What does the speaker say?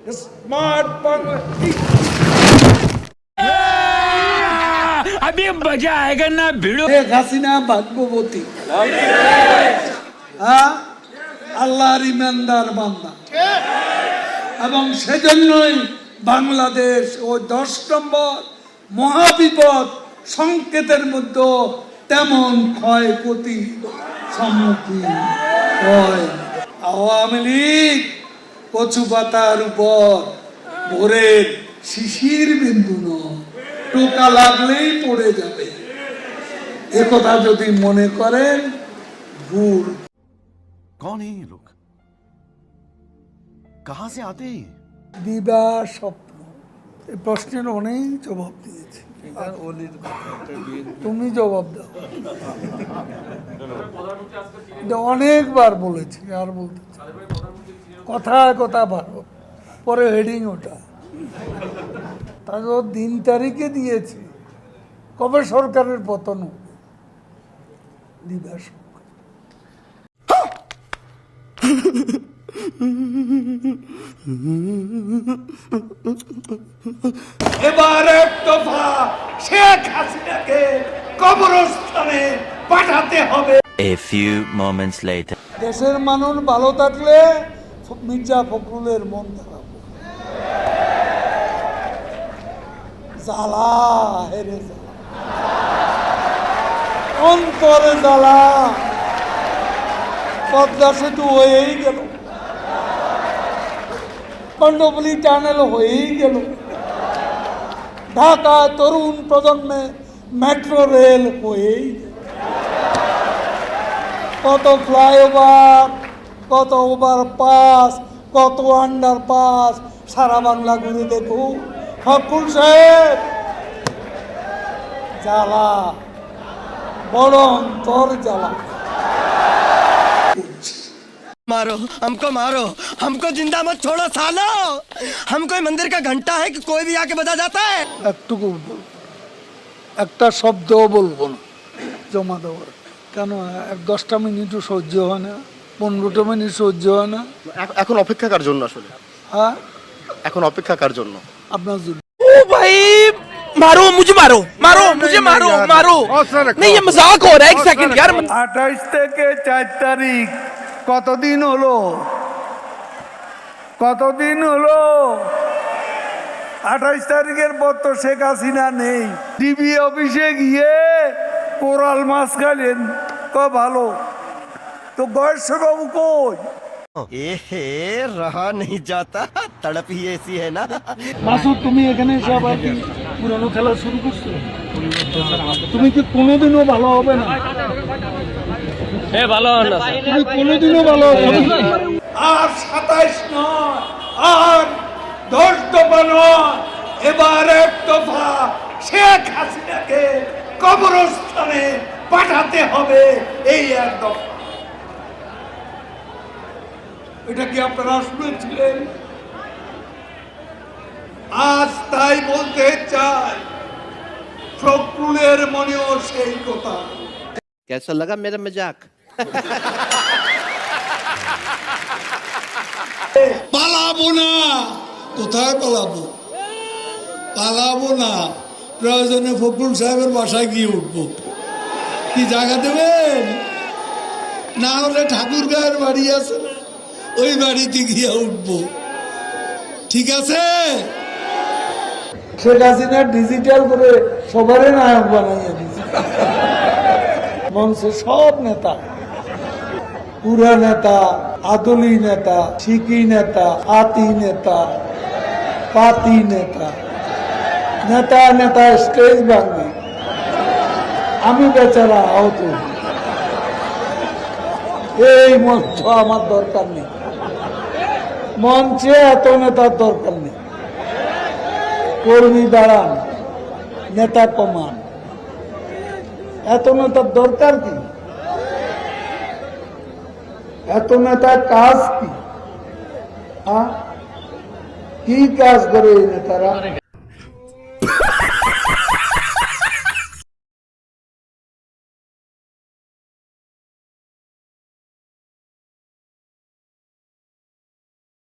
Smart Bangla अभी मजा आएगा ना भिड़ो শেখ হাসিনা ভাগ্যবতী হ্যাঁ আল্লাহর ইমানদার বান্দা এবং সেজন্যই বাংলাদেশ ও দশ নম্বর মহাবিপদ সংকেতের মধ্যে তেমন ক্ষয়ক্ষতি সম্মুখীন হয় আওয়ামী লীগ কচু পাতার উপর ভোরের শিশির বিন্দু নয়। টোকা লাগলেই পড়ে যাবে। একথা যদি মনে করেন ভুল। কন লোক কাহা সে আতে দিবা স্বপ্ন। এই প্রশ্নের অনেক জবাব দিয়েছে। তুমি জবাব দাও। অনেকবার বলেছি আর বলতে চাই কথা কথা ভালো। পরে হেডিং ওটা। তারপর দিন তারিখে দিয়েছে। কবে সরকারের পতন হবে? দিবা স্বপ্ন এবার এক দফা শেখ হাসিনাকে কবরস্থানে পাঠাতে হবে। A few moments later. দেশের মানুষ ভালো থাকলে মির্জা ফখরুলের মন খারাপ। জ্বালা হেরে জ্বালা অন্তরে জ্বালা। পদ্মা সেতু হয়েই গেল। কণ্ডবলি টানেল হয়েই গেল। ঢাকা তরুণ প্রজন্মে মেট্রো রেল হয়েই কত ফ্লাইওভার কত ওভার পাস কত আন্ডার পাস সারা বাংলা ঘুরে দেখুন ফকুল সাহেব জ্বালা বড় অন্তর জ্বালা मारो हमको मारो हमको जिंदा मत छोड़ो सालो हम कोई मंदिर का घंटा है कि कोई भी आके बजा जाता है একটুকু বলবো না। একটা শব্দও বলবো না জমা দেওয়ার কেন এক দশটা মিনিটও সহ্য হয় না পনেরোটা মিনিট সহ্য হয় না এখ- এখন অপেক্ষা কার জন্য আসলে হ্যাঁ এখন অপেক্ষা কার জন্য আপনার জন্য भाई मारो मुझे मारो मारो मुझे मारो मारो नहीं ये मजाक हो रहा है एक सेकंड यार আঠাইশ থেকে চার তারিখ কতদিন হলো কতদিন হলো আঠাইশ তারিখের পর তো শেখ হাসিনা নেই ডিবি অফিসে গিয়ে কোরাল মাছ খাইলেন ক ভালো তো বয়স্ক বাবু কই ए हे रहा नहीं जाता तड़प ही ऐसी है ना মাসুদ তুমি এখানে এসে আবার কি পুরানো খেলা শুরু করছো তুমি কি কোনোদিনও ভালো হবে না তুমি কোনোদিনও ভালো হবে না আর সাতাইশ নয় আর দশ দফা নয় এবার এক দফা শেখ হাসিনাকে কবরস্থানে পাঠাতে হবে এই এক দফা এটা কি আপনারা শুনেছিলেন? আজ তাই বলতে চাই শত্রুলের মনেও সেই কথা। কেসা লাগা মেরা মজাক পালাবো না। কোথায় পালাবো? পালাবো না। প্রয়োজনে ফকরুল সাহেবের বাসায় গিয়ে উঠবো। কি জায়গা দেবেন? না হলে ঠাকুর গায়ের বাড়ি আছে ওই বাড়িতে গিয়ে উঠবো। ঠিক আছে? শেখ হাসিনা ডিজিটাল করে সবারই নায়ক বানাইয়া দিয়েছে মঞ্চে সব নেতা। পুরা নেতা, আদলি নেতা শিকি নেতা, আতি নেতা, পাতি নেতা। নেতা নেতা স্টেজ ভাঙি আমি বেচারা আহত। এই মঞ্চ আমার দরকার নেই। মঞ্চে এত নেতার দরকার নেই। কর্মী দাঁড়ান নেতা কমান এত নেতার দরকার কি? এত নেতার কাজ কি? কি কাজ করে এই নেতারা?